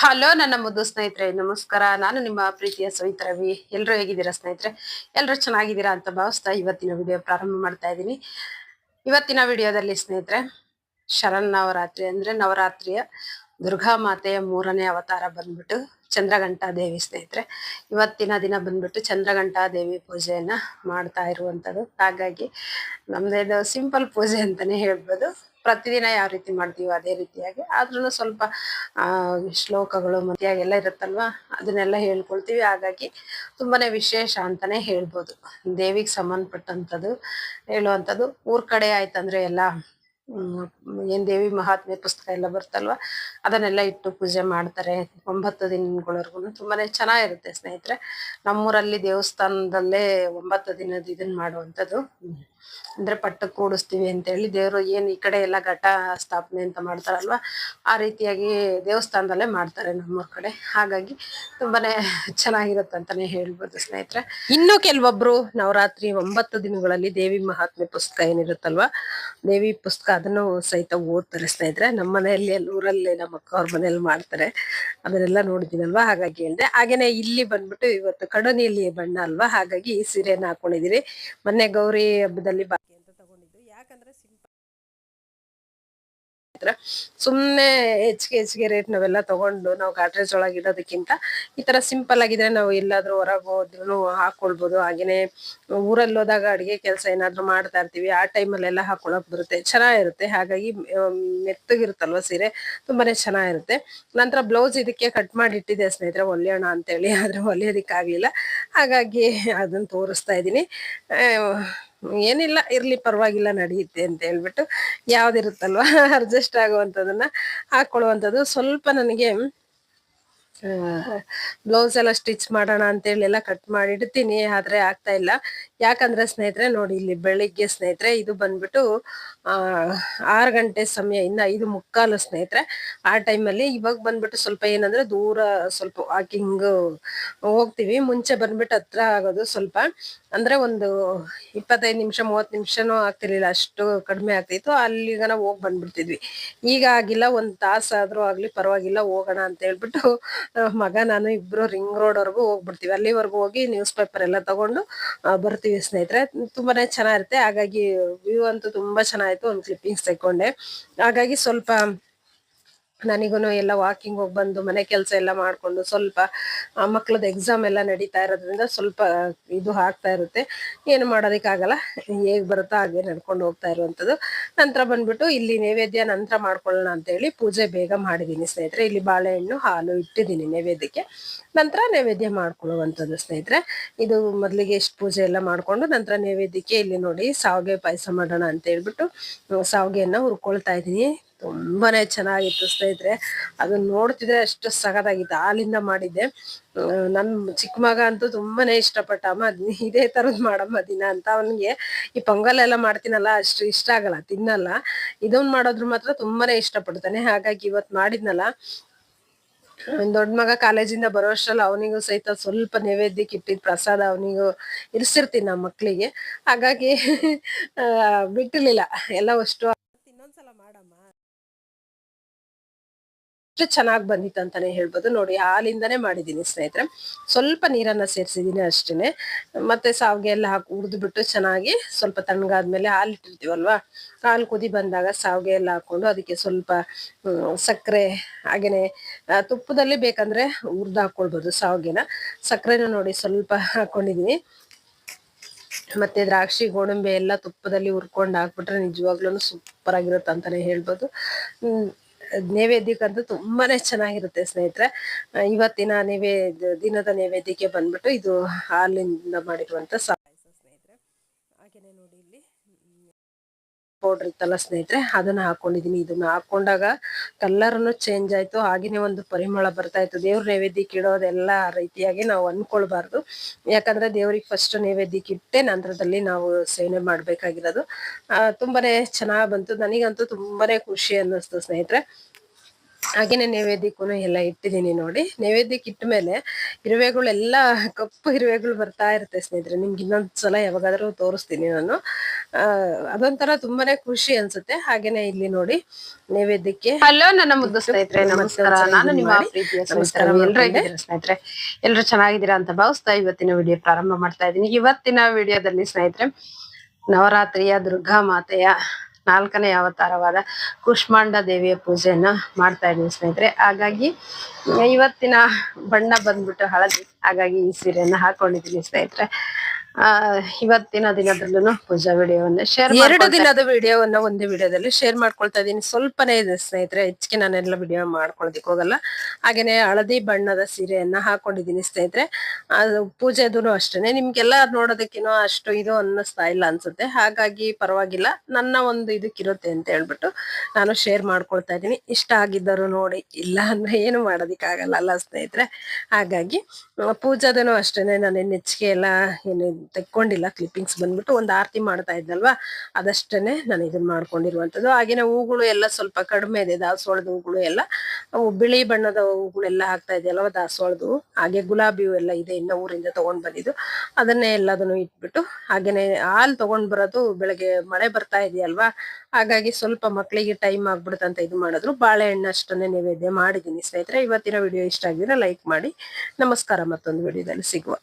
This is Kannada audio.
ಹಲೋ ನನ್ನ ಮುದ್ದು ಸ್ನೇಹಿತರೆ, ನಮಸ್ಕಾರ. ನಾನು ನಿಮ್ಮ ಪ್ರೀತಿಯ ಸ್ನೇಹಿತ ರವಿ. ಎಲ್ಲರೂ ಹೇಗಿದ್ದೀರಾ ಸ್ನೇಹಿತರೆ? ಎಲ್ಲರೂ ಚೆನ್ನಾಗಿದ್ದೀರಾ ಅಂತ ಭಾವಿಸ್ತಾ ಇವತ್ತಿನ ವಿಡಿಯೋ ಪ್ರಾರಂಭ ಮಾಡ್ತಾ ಇದ್ದೀನಿ. ಇವತ್ತಿನ ವಿಡಿಯೋದಲ್ಲಿ ಸ್ನೇಹಿತರೆ ಶರಣ್ ನವರಾತ್ರಿ ಅಂದರೆ ನವರಾತ್ರಿಯ ದುರ್ಗಾ ಮಾತೆಯ ಮೂರನೇ ಅವತಾರ ಬಂದ್ಬಿಟ್ಟು ಚಂದ್ರಘಂಟಾ ದೇವಿ ಸ್ನೇಹಿತರೆ. ಇವತ್ತಿನ ದಿನ ಬಂದ್ಬಿಟ್ಟು ಚಂದ್ರಘಂಟಾ ದೇವಿ ಪೂಜೆಯನ್ನು ಮಾಡ್ತಾ ಇರುವಂಥದ್ದು. ಹಾಗಾಗಿ ನಮ್ದು ಸಿಂಪಲ್ ಪೂಜೆ ಅಂತಲೇ ಹೇಳ್ಬೋದು. ಪ್ರತಿದಿನ ಯಾವ ರೀತಿ ಮಾಡ್ತೀವೋ ಅದೇ ರೀತಿಯಾಗಿ ಆದ್ರೂ ಸ್ವಲ್ಪ ಶ್ಲೋಕಗಳು ಮತ್ತೆ ಎಲ್ಲ ಇರುತ್ತಲ್ವಾ, ಅದನ್ನೆಲ್ಲ ಹೇಳ್ಕೊಳ್ತೀವಿ. ಹಾಗಾಗಿ ತುಂಬಾನೇ ವಿಶೇಷ ಅಂತಾನೆ ಹೇಳ್ಬೋದು. ದೇವಿಗೆ ಸಂಬಂಧಪಟ್ಟಂಥದ್ದು, ಹೇಳುವಂಥದ್ದು, ಊರ್ ಕಡೆ ಆಯ್ತಂದ್ರೆ ಎಲ್ಲ ಏನ್ ದೇವಿ ಮಹಾತ್ಮೆ ಪುಸ್ತಕ ಎಲ್ಲ ಬರ್ತಲ್ವಾ ಅದನ್ನೆಲ್ಲ ಇಟ್ಟು ಪೂಜೆ ಮಾಡ್ತಾರೆ ಒಂಬತ್ತು ದಿನಗಳವರೆಗೂ. ತುಂಬಾನೇ ಚೆನ್ನಾಗಿರುತ್ತೆ ಸ್ನೇಹಿತರೆ. ನಮ್ಮೂರಲ್ಲಿ ದೇವಸ್ಥಾನದಲ್ಲೇ ಒಂಬತ್ತು ದಿನದ ಇದನ್ನ ಮಾಡುವಂಥದ್ದು. ಅಂದ್ರೆ ಪಟ್ಟ ಕೂಡಿಸ್ತೀವಿ ಅಂತ ಹೇಳಿ ದೇವರು ಏನ್ ಈ ಕಡೆ ಎಲ್ಲ ಘಟ ಸ್ಥಾಪನೆ ಅಂತ ಮಾಡ್ತಾರಲ್ವಾ, ಆ ರೀತಿಯಾಗಿ ದೇವಸ್ಥಾನದಲ್ಲೇ ಮಾಡ್ತಾರೆ ನಮ್ಮೂರ್ ಕಡೆ. ಹಾಗಾಗಿ ತುಂಬಾನೇ ಚೆನ್ನಾಗಿರುತ್ತೆ ಹೇಳ್ಬೋದು ಸ್ನೇಹಿತರೆ. ಇನ್ನು ಕೆಲವೊಬ್ರು ನವರಾತ್ರಿ ಒಂಬತ್ತು ದಿನಗಳಲ್ಲಿ ದೇವಿ ಮಹಾತ್ಮೆ ಪುಸ್ತಕ ಏನಿರುತ್ತಲ್ವಾ, ದೇವಿ ಪುಸ್ತಕ ಅದನ್ನು ಸಹಿತ ಓದ್ತಾರೆ ಸ್ನೇಹಿತರೆ. ನಮ್ಮ ಮನೆಯಲ್ಲಿ ಅಲ್ಲಿ ಊರಲ್ಲಿ ನಮ್ಮ ಅಕ್ಕ ಅವ್ರ ಮನೆಯಲ್ಲಿ ಮಾಡ್ತಾರೆ. ಅದನ್ನೆಲ್ಲ ನೋಡಿದ್ದೀನಲ್ವಾ? ಹಾಗಾಗಿ ಹೇಳಿದೆ. ಹಾಗೇನೆ ಇಲ್ಲಿ ಬಂದ್ಬಿಟ್ಟು ಇವತ್ತು ಕಡು ಬಣ್ಣ ಅಲ್ವಾ? ಹಾಗಾಗಿ ಈ ಸೀರೆನ ಹಾಕೊಂಡಿದೀನಿ ಮೊನ್ನೆ ಗೌರಿ ಹಬ್ಬದಲ್ಲಿ ಬಾಕಿ ಅಂತ ತಗೊಂಡಿದ್ದು. ಯಾಕಂದ್ರೆ ಸಿಂಪಲ್ ಸುಮ್ನೆ ಹೆಚ್ಚಿಗೆ ಹೆಚ್ಚಿಗೆ ರೇಟ್ ನಾವೆಲ್ಲ ತಗೊಂಡು ನಾವು ಗಾಟ್ರೇಜ್ ಒಳಗೆ ಇಡೋದಕ್ಕಿಂತ ಈ ತರ ಸಿಂಪಲ್ ಆಗಿದ್ರೆ ನಾವು ಎಲ್ಲಾದ್ರೂ ಹೊರಗೆ ಹೋದ್ರು ಹಾಕೊಳ್ಬೋದು. ಹಾಗೇನೆ ಊರಲ್ಲಿ ಹೋದಾಗ ಅಡಿಗೆ ಕೆಲಸ ಏನಾದ್ರೂ ಮಾಡ್ತಾ ಇರ್ತೀವಿ, ಆ ಟೈಮಲ್ಲೆಲ್ಲ ಹಾಕೊಳಕ್ ಬರುತ್ತೆ. ಚೆನ್ನಾಗಿರುತ್ತೆ. ಹಾಗಾಗಿ ಮೆತ್ತಗಿರುತ್ತಲ್ವಾ ಸೀರೆ? ತುಂಬಾನೇ ಚೆನ್ನಾಗಿರುತ್ತೆ. ನಂತರ ಬ್ಲೌಸ್ ಇದಕ್ಕೆ ಕಟ್ ಮಾಡಿ ಇಟ್ಟಿದೆ ಸ್ನೇಹಿತರೆ ಹೊಲಿಯೋಣ ಅಂತೇಳಿ. ಆದ್ರೆ ಹೊಲಿಯೋದಿಕ್ಕಾಗ್ಲಿಲ್ಲ ಹಾಗಾಗಿ ಅದನ್ನ ತೋರಿಸ್ತಾ ಇದ್ದೀನಿ. ಏನಿಲ್ಲ ಇರ್ಲಿ ಪರವಾಗಿಲ್ಲ ನಡೆಯುತ್ತೆ ಅಂತ ಹೇಳ್ಬಿಟ್ಟು ಯಾವ್ದಿರುತ್ತಲ್ವಾ ಅಡ್ಜಸ್ಟ್ ಆಗುವಂಥದ್ದನ್ನ ಹಾಕೊಳ್ಳುವಂಥದ್ದು ಸ್ವಲ್ಪ ನನಗೆ ಬ್ಲೌಸ್ ಎಲ್ಲ ಸ್ಟಿಚ್ ಮಾಡೋಣ ಅಂತೇಳಿ ಎಲ್ಲ ಕಟ್ ಮಾಡಿ ಇಡ್ತೀನಿ ಆದ್ರೆ ಆಗ್ತಾ ಇಲ್ಲ. ಯಾಕಂದ್ರೆ ಸ್ನೇಹಿತರೆ, ನೋಡಿ ಇಲ್ಲಿ ಬೆಳಿಗ್ಗೆ ಸ್ನೇಹಿತರೆ, ಇದು ಬಂದ್ಬಿಟ್ಟು, ಆ, ಆರು ಗಂಟೆ ಸಮಯ ಇನ್ನ ಐದು ಮುಕ್ಕಾಲು ಸ್ನೇಹಿತರೆ, ಆ ಟೈಮಲ್ಲಿ ಇವಾಗ ಬಂದ್ಬಿಟ್ಟು ಸ್ವಲ್ಪ ಏನಂದ್ರೆ ದೂರ ಸ್ವಲ್ಪ ವಾಕಿಂಗ್ ಹೋಗ್ತೀವಿ. ಮುಂಚೆ ಬಂದ್ಬಿಟ್ಟು ಹತ್ರ ಆಗೋದು ಸ್ವಲ್ಪ, ಅಂದ್ರೆ ಒಂದು ಇಪ್ಪತ್ತೈದು ನಿಮಿಷ, ಮೂವತ್ತು ನಿಮಿಷನೂ ಆಗ್ತಿರ್ಲಿಲ್ಲ, ಅಷ್ಟು ಕಡಿಮೆ ಆಗ್ತಿತ್ತು. ಅಲ್ಲಿಗ ನಾವು ಹೋಗಿ ಬಂದ್ಬಿಡ್ತಿದ್ವಿ. ಈಗ ಆಗಿಲ್ಲ, ಒಂದ್ ತಾಸಾದ್ರೂ ಆಗ್ಲಿ, ಪರವಾಗಿಲ್ಲ, ಹೋಗೋಣ ಅಂತ ಹೇಳ್ಬಿಟ್ಟು ಮಗ, ನಾನು ಇಬ್ರು ರಿಂಗ್ ರೋಡ್ ವರ್ಗು ಹೋಗ್ಬಿಡ್ತೀವಿ. ಅಲ್ಲಿವರೆಗೂ ಹೋಗಿ ನ್ಯೂಸ್ ಪೇಪರ್ ಎಲ್ಲ ತಗೊಂಡು ಬರ್ತೀವಿ ಸ್ನೇಹಿತರೆ. ತುಂಬಾನೇ ಚೆನ್ನಾಗಿರುತ್ತೆ. ಹಾಗಾಗಿ ವ್ಯೂ ಅಂತೂ ತುಂಬಾ ಚೆನ್ನಾಗಿತ್ತು. ಒಂದು ಕ್ಲಿಪ್ಪಿಂಗ್ಸ್ ತಗೊಂಡೆ ಹಾಗಾಗಿ ಸ್ವಲ್ಪ ನನಗೂನು ಎಲ್ಲ ವಾಕಿಂಗ್ ಹೋಗಿ ಬಂದು ಮನೆ ಕೆಲಸ ಎಲ್ಲ ಮಾಡ್ಕೊಂಡು ಸ್ವಲ್ಪ ಮಕ್ಳದ್ದು ಎಕ್ಸಾಮ್ ಎಲ್ಲ ನಡೀತಾ ಇರೋದ್ರಿಂದ ಸ್ವಲ್ಪ ಇದು ಆಗ್ತಾ ಇರುತ್ತೆ. ಏನು ಮಾಡೋದಕ್ಕಾಗಲ್ಲ. ಹೇಗೆ ಬರುತ್ತೋ ಹಾಗೆ ನಡ್ಕೊಂಡು ಹೋಗ್ತಾ ಇರುವಂಥದ್ದು. ನಂತರ ಬಂದ್ಬಿಟ್ಟು ಇಲ್ಲಿ ನೈವೇದ್ಯ ನಂತರ ಮಾಡ್ಕೊಳ್ಳೋಣ ಅಂತ ಹೇಳಿ ಪೂಜೆ ಬೇಗ ಮಾಡಿದ್ದೀನಿ ಸ್ನೇಹಿತರೆ. ಇಲ್ಲಿ ಬಾಳೆಹಣ್ಣು, ಹಾಲು ಇಟ್ಟಿದ್ದೀನಿ ನೈವೇದ್ಯಕ್ಕೆ. ನಂತರ ನೈವೇದ್ಯ ಮಾಡ್ಕೊಳ್ಳುವಂಥದ್ದು ಸ್ನೇಹಿತರೆ. ಇದು ಮೊದಲಿಗೆ ಎಷ್ಟು ಪೂಜೆ ಎಲ್ಲ ಮಾಡ್ಕೊಂಡು ನಂತರ ನೈವೇದ್ಯಕ್ಕೆ ಇಲ್ಲಿ ನೋಡಿ ಸಾವಿಗೆ ಪಾಯಸ ಮಾಡೋಣ ಅಂತ ಹೇಳ್ಬಿಟ್ಟು ಸಾವಿಗೆಯನ್ನು ಹುರ್ಕೊಳ್ತಾ ಇದೀನಿ ತುಂಬಾನೇ ಚೆನ್ನಾಗಿತ್ತು ಸ್ನೇಹಿತರೆ ಅದನ್ನ ನೋಡ್ತಿದ್ರೆ ಅಷ್ಟು ಸಗದಾಗಿತ್ತು ಹಾಲಿಂದ ಮಾಡಿದ್ದೆ. ನನ್ ಚಿಕ್ಕ ಮಗ ಅಂತೂ ತುಂಬಾನೇ ಇಷ್ಟಪಟ್ಟ ಅಮ್ಮ. ಇದೇ ತರದ್ ಮಾಡಮ್ಮ ದಿನ ಅಂತ ಅವನಿಗೆ. ಈ ಪೊಂಗಲ್ ಎಲ್ಲ ಮಾಡ್ತೀನಲ್ಲ, ಅಷ್ಟು ಇಷ್ಟ ಆಗಲ್ಲ, ತಿನ್ನಲ್ಲ. ಇದನ್ ಮಾಡೋದ್ರು ಮಾತ್ರ ತುಂಬಾನೇ ಇಷ್ಟಪಡ್ತಾನೆ. ಹಾಗಾಗಿ ಇವತ್ ಮಾಡಿದ್ನಲ್ಲ. ದೊಡ್ಡ ಮಗ ಕಾಲೇಜಿಂದ ಬರೋ ಅಷ್ಟ್ರಲ್ಲಿ ಅವನಿಗೂ ಸಹಿತ ಸ್ವಲ್ಪ ನೈವೇದ್ಯಕ್ಕೆ ಇಟ್ಟಿದ್ ಪ್ರಸಾದ ಅವನಿಗೂ ಇರಿಸಿರ್ತೀನಿ ನಮ್ಮ ಮಕ್ಳಿಗೆ. ಹಾಗಾಗಿ ಬಿಟ್ಟಿರ್ಲಿಲ್ಲ. ಎಲ್ಲ ಅಷ್ಟು ಇನ್ನೊಂದ್ಸಲ ಮಾಡಮ್ಮ. ಅಷ್ಟು ಚೆನ್ನಾಗಿ ಬಂದಿತ್ತು ಅಂತಾನೆ ಹೇಳ್ಬೋದು. ನೋಡಿ, ಹಾಲಿಂದನೇ ಮಾಡಿದ್ದೀನಿ ಸ್ನೇಹಿತರೆ. ಸ್ವಲ್ಪ ನೀರನ್ನು ಸೇರಿಸಿದ್ದೀನಿ ಅಷ್ಟೇ ಮತ್ತೆ ಸಾವಿಗೆ ಎಲ್ಲ ಹಾಕಿ ಹುರಿದ್ಬಿಟ್ಟು ಚೆನ್ನಾಗಿ ಸ್ವಲ್ಪ ತಣ್ಣಗಾದ್ಮೇಲೆ ಹಾಲು ಇಟ್ಟಿರ್ತೀವಲ್ವಾ? ಹಾಲು ಕುದಿ ಬಂದಾಗ ಸಾವಿಗೆ ಎಲ್ಲ ಹಾಕೊಂಡು ಅದಕ್ಕೆ ಸ್ವಲ್ಪ ಸಕ್ಕರೆ ಹಾಗೆಯೇ ತುಪ್ಪದಲ್ಲಿ ಬೇಕಂದ್ರೆ ಹುರ್ದು ಹಾಕ್ಕೊಳ್ಬೋದು ಸಾವಿಗೆನ. ಸಕ್ಕರೆನ ನೋಡಿ ಸ್ವಲ್ಪ ಹಾಕ್ಕೊಂಡಿದ್ದೀನಿ ಮತ್ತೆ ದ್ರಾಕ್ಷಿ, ಗೋಡಂಬಿ ಎಲ್ಲ ತುಪ್ಪದಲ್ಲಿ ಹುರ್ಕೊಂಡು ಹಾಕ್ಬಿಟ್ರೆ ನಿಜವಾಗ್ಲೂ ಸೂಪರ್ ಆಗಿರುತ್ತೆ ಅಂತಾನೆ ಹೇಳ್ಬೋದು. ನೈವೇದ್ಯಕ್ಕಂತೂ ತುಂಬಾನೇ ಚೆನ್ನಾಗಿರುತ್ತೆ ಸ್ನೇಹಿತರೆ. ಇವತ್ತಿನ ನೈವೇದ್ಯ, ದಿನದ ನೈವೇದ್ಯಕ್ಕೆ ಬಂದ್ಬಿಟ್ಟು ಇದು ಹಾಲಿನಿಂದ ಮಾಡಿರುವಂತ ಸಹಾಯ ಸ್ನೇಹಿತರೆ. ಹಾಗೇನೆ ನೋಡಿ ಇಲ್ಲಿ. ಪೌಡರ್ ಇತ್ತಲ್ಲ ಸ್ನೇಹಿತರೆ, ಅದನ್ನ ಹಾಕೊಂಡಿದೀನಿ. ಇದನ್ನ ಹಾಕೊಂಡಾಗ ಕಲರ್ನು ಚೇಂಜ್ ಆಯ್ತು. ಹಾಗೇನೆ ಒಂದು ಪರಿಮಳ ಬರ್ತಾ ಇತ್ತು. ದೇವ್ರ ನೈವೇದ್ಯಕ್ಕೆ ಇಡೋದೆಲ್ಲ ರೀತಿಯಾಗಿ ನಾವು ಅನ್ಕೊಳ್ಬಾರ್ದು. ಯಾಕಂದ್ರೆ ದೇವ್ರಿಗೆ ಫಸ್ಟ್ ನೈವೇದ್ಯಕ್ಕೆ ಇಟ್ಟೆ, ನಂತರದಲ್ಲಿ ನಾವು ಸೇವನೆ ಮಾಡ್ಬೇಕಾಗಿರೋದು. ತುಂಬಾನೇ ಚೆನ್ನಾಗ್ ಬಂತು. ನನಗಂತೂ ತುಂಬಾನೇ ಖುಷಿ ಅನ್ನಿಸ್ತು ಸ್ನೇಹಿತರೆ. ಹಾಗೇನೆ ನೈವೇದ್ಯಕ್ಕೂ ಎಲ್ಲ ಇಟ್ಟಿದ್ದೀನಿ ನೋಡಿ. ನೈವೇದ್ಯಕ್ಕೆ ಇಟ್ಟ ಮೇಲೆ ಇರುವೆಗಳೆಲ್ಲ ಕಪ್ಪು ಇರುವೆಗಳು ಬರ್ತಾ ಇರುತ್ತೆ ಸ್ನೇಹಿತರೆ. ನಿಮ್ಗೆ ಇನ್ನೊಂದ್ ಸಲ ಯಾವಾಗಾದ್ರೂ ತೋರಿಸ್ತೀನಿ ನಾನು. ಅದೊಂಥರ ತುಂಬಾನೇ ಖುಷಿ ಅನ್ಸುತ್ತೆ. ಹಾಗೇನೆ ಇಲ್ಲಿ ನೋಡಿ ನೈವೇದ್ಯಕ್ಕೆ ಹಲೋ ನನ್ನ ಮುದ್ದು ಸ್ನೇಹಿತರೆ. ನಮಸ್ಕಾರ. ನಾನು ನಿಮ್ಮ ಪ್ರೀತಿಯ ನಮಸ್ಕಾರ ಎಲ್ರು ಹೇಗಿದ್ದೀರಾ ಸ್ನೇಹಿತರೆ? ಎಲ್ಲರೂ ಚೆನ್ನಾಗಿದ್ದೀರಾ ಅಂತ ಭಾವಿಸ್ತಾ ಇವತ್ತಿನ ವಿಡಿಯೋ ಪ್ರಾರಂಭ ಮಾಡ್ತಾ ಇದ್ದೀನಿ. ಇವತ್ತಿನ ವಿಡಿಯೋದಲ್ಲಿ ಸ್ನೇಹಿತರೆ ನವರಾತ್ರಿಯ ದುರ್ಗಾ ಮಾತೆಯ ನಾಲ್ಕನೇ ಅವತಾರವಾದ ಕುಷ್ಮಾಂಡ ದೇವಿಯ ಪೂಜೆಯನ್ನ ಮಾಡ್ತಾ ಇದ್ದೀನಿ ಸ್ನೇಹಿತರೆ. ಹಾಗಾಗಿ ಇವತ್ತಿನ ಬಣ್ಣ ಬಂದ್ಬಿಟ್ಟು ಹಳದಿ. ಹಾಗಾಗಿ ಈ ಸೀರೆಯನ್ನ ಹಾಕೊಂಡಿದ್ದೀನಿ ಸ್ನೇಹಿತರೆ. ಆ ಇವತ್ತಿನ ದಿನದಲ್ಲೂ ಪೂಜಾ ವಿಡಿಯೋವನ್ನ ಶೇರ್ ಎರಡು ದಿನದ ವಿಡಿಯೋವನ್ನ ಒಂದೇ ವಿಡಿಯೋದಲ್ಲಿ ಶೇರ್ ಮಾಡ್ಕೊಳ್ತಾ ಇದ್ದೀನಿ. ಸ್ವಲ್ಪನೇ ಇದೆ ಸ್ನೇಹಿತರೆ ಹೆಚ್ಚಿಗೆ ನಾನೆಲ್ಲ ವಿಡಿಯೋ ಮಾಡ್ಕೊಳೋದಿಕ್ ಹೋಗಲ್ಲ. ಹಾಗೇನೆ ಹಳದಿ ಬಣ್ಣದ ಸೀರೆಯನ್ನ ಹಾಕೊಂಡಿದ್ದೀನಿ ಸ್ನೇಹಿತರೆ. ಅದು ಪೂಜೆದೂ ಅಷ್ಟೇನೆ. ನಿಮ್ಗೆಲ್ಲ ನೋಡೋದಕ್ಕೇನೋ ಅಷ್ಟು ಇದು ಅನ್ನಿಸ್ತಾ ಇಲ್ಲ ಅನ್ಸುತ್ತೆ. ಹಾಗಾಗಿ ಪರವಾಗಿಲ್ಲ. ನನ್ನ ಒಂದು ಇದಕ್ಕಿರುತ್ತೆ ಅಂತ ಹೇಳ್ಬಿಟ್ಟು ನಾನು ಶೇರ್ ಮಾಡ್ಕೊಳ್ತಾ ಇದ್ದೀನಿ. ಇಷ್ಟ ಆಗಿದ್ದರು ನೋಡಿ. ಇಲ್ಲ ಅಂದ್ರೆ ಏನು ಮಾಡೋದಿಕ್ಕಾಗಲ್ಲ ಅಲ್ಲ ಸ್ನೇಹಿತರೆ. ಹಾಗಾಗಿ ಪೂಜಾದನು ಅಷ್ಟೇನೆ ನಾನು ನೆಚ್ಚಿಗೆ ಎಲ್ಲ ಏನು ತೆಕ್ಕೊಂಡಿಲ್ಲ. ಕ್ಲಿಪ್ಪಿಂಗ್ಸ್ ಬಂದ್ಬಿಟ್ಟು ಒಂದು ಆರತಿ ಮಾಡ್ತಾ ಇದ್ದಲ್ವಾ ಅದಷ್ಟೇನೆ ನಾನು ಇದನ್ನ ಮಾಡ್ಕೊಂಡಿರುವಂತದ್ದು ಆಗಿನ ಹೂಗಳು ಎಲ್ಲ ಸ್ವಲ್ಪ ಕಡಿಮೆ ಇದೆ. ದಾಸವಾಳದ ಹೂಗಳು ಎಲ್ಲ. ಬಿಳಿ ಬಣ್ಣದ ಹೂಗಳೆಲ್ಲ ಹಾಕ್ತಾ ಇದೆಯಲ್ವ? ದಾಸವಾಳದ ಹಾಗೆ ಗುಲಾಬಿ ಹೂ ಎಲ್ಲ ಇದೆ. ಇನ್ನ ಊರಿಂದ ತಗೊಂಡ್ ಬಂದಿದ್ದು. ಅದನ್ನೇ ಎಲ್ಲದನ್ನು ಇಟ್ಬಿಟ್ಟು, ಹಾಗೇನೆ ಹಾಲು ತಗೊಂಡ್ ಬರೋದು ಬೆಳಗ್ಗೆ ಮಳೆ ಬರ್ತಾ ಇದೆಯಲ್ವಾ? ಹಾಗಾಗಿ ಸ್ವಲ್ಪ ಮಕ್ಕಳಿಗೆ ಟೈಮ್ ಆಗ್ಬಿಡುತ್ತಂತ ಇದು ಮಾಡಿದ್ರು. ಬಾಳೆಹಣ್ಣು ಅಷ್ಟನ್ನೇ ನೈವೇದ್ಯ ಮಾಡಿದ್ದೀನಿ ಸ್ನೇಹಿತರೆ. ಇವತ್ತಿನ ವಿಡಿಯೋ ಇಷ್ಟ ಆಗಿದ್ರೆ ಲೈಕ್ ಮಾಡಿ. ನಮಸ್ಕಾರ, ಮತ್ತೊಂದು ವಿಡಿಯೋದಲ್ಲಿ ಸಿಗುವ.